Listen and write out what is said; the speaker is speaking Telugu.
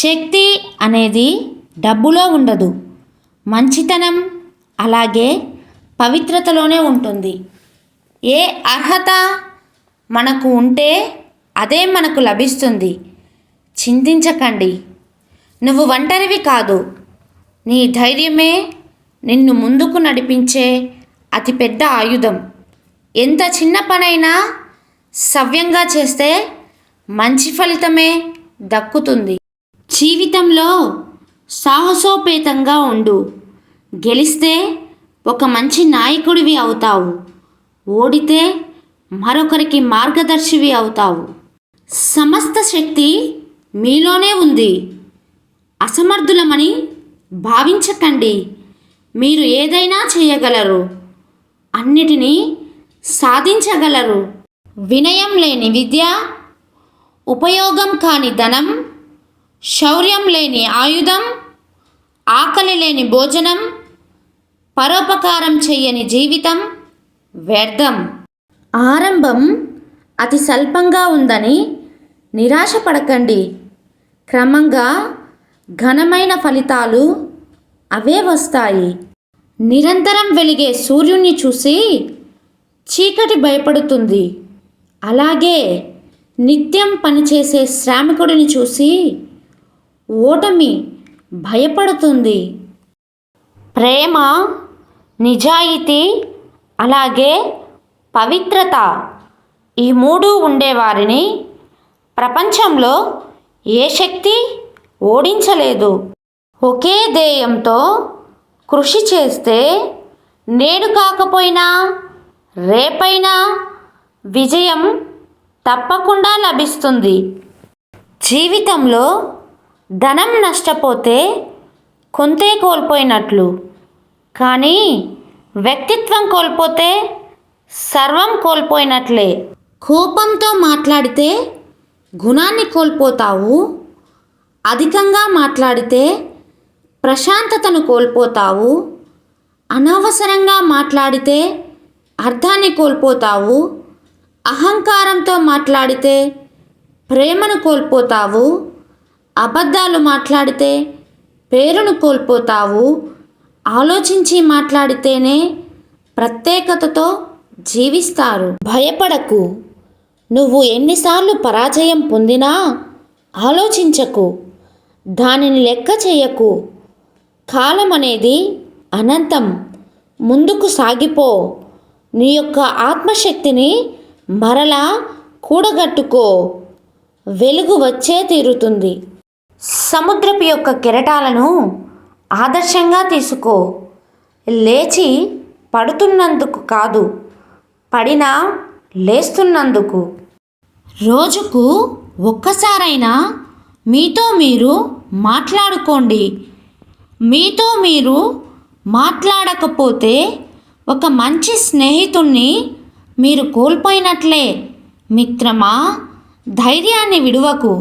శక్తి అనేది డబ్బులో ఉండదు. మంచితనం అలాగే పవిత్రతలోనే ఉంటుంది. ఏ అర్హత మనకు ఉంటే అదే మనకు లభిస్తుంది. చింతించకండి. నువ్వు ఒంటరివి కాదు. నీ ధైర్యమే నిన్ను ముందుకు నడిపించే అతిపెద్ద ఆయుధం. ఎంత చిన్న పనైనా సవ్యంగా చేస్తే మంచి ఫలితమే దక్కుతుంది. జీవితంలో సాహసోపేతంగా ఉండు. గెలిస్తే ఒక మంచి నాయకుడివి అవుతావు. ఓడితే మరొకరికి మార్గదర్శివి అవుతావు. సమస్త శక్తి మీలోనే ఉంది. అసమర్థులమని భావించకండి. మీరు ఏదైనా చేయగలరు. అన్నిటినీ సాధించగలరు. వినయం లేని విద్య ఉపయోగం కాని ధనం శౌర్యం లేని ఆయుధం ఆకలి లేని భోజనం పరోపకారం చెయ్యని జీవితం వ్యర్థం. ఆరంభం అతి స్వల్పంగా ఉందని నిరాశపడకండి. క్రమంగా ఘనమైన ఫలితాలు అవే వస్తాయి. నిరంతరం వెలిగే సూర్యుని చూసి చీకటి భయపడుతుంది. అలాగే నిత్యం పనిచేసే శ్రామికుడిని చూసి ఓటమి భయపడుతుంది. ప్రేమ నిజాయితీ అలాగే పవిత్రత ఈ మూడు ఉండేవారిని ప్రపంచంలో ఏ శక్తి ఓడించలేదు. ఒకే ధ్యేయంతో కృషి చేస్తే నేడు కాకపోయినా రేపైనా విజయం తప్పకుండా లభిస్తుంది. జీవితంలో ధనం నష్టపోతే కొంతే కోల్పోయినట్లు. కానీ వ్యక్తిత్వం కోల్పోతే సర్వం కోల్పోయినట్లే. కోపంతో మాట్లాడితే గుణాన్ని కోల్పోతావు. అధికంగా మాట్లాడితే ప్రశాంతతను కోల్పోతావు. అనవసరంగా మాట్లాడితే అర్థాన్ని కోల్పోతావు. అహంకారంతో మాట్లాడితే ప్రేమను కోల్పోతావు. అబద్ధాలు మాట్లాడితే పేరును కోల్పోతావు. ఆలోచించి మాట్లాడితేనే ప్రత్యేకతతో జీవిస్తారు. భయపడకు. నువ్వు ఎన్నిసార్లు పరాజయం పొందినా ఆలోచించకు. దానిని లెక్క చేయకు. కాలం అనేది అనంతం. ముందుకు సాగిపో. నీ యొక్క ఆత్మశక్తిని మరలా కూడగట్టుకో. వెలుగు వచ్చే తీరుతుంది. సముద్రపు యొక్క కెరటాలను ఆదర్శంగా తీసుకో. లేచి పడుతున్నందుకు కాదు పడినా లేస్తున్నందుకు. రోజుకు ఒక్కసారైనా మీతో మీరు మాట్లాడుకోండి. మీతో మీరు మాట్లాడకపోతే ఒక మంచి స్నేహితుణ్ణి మీరు కోల్పోయినట్లే. మిత్రమా ధైర్యాన్ని విడువకు.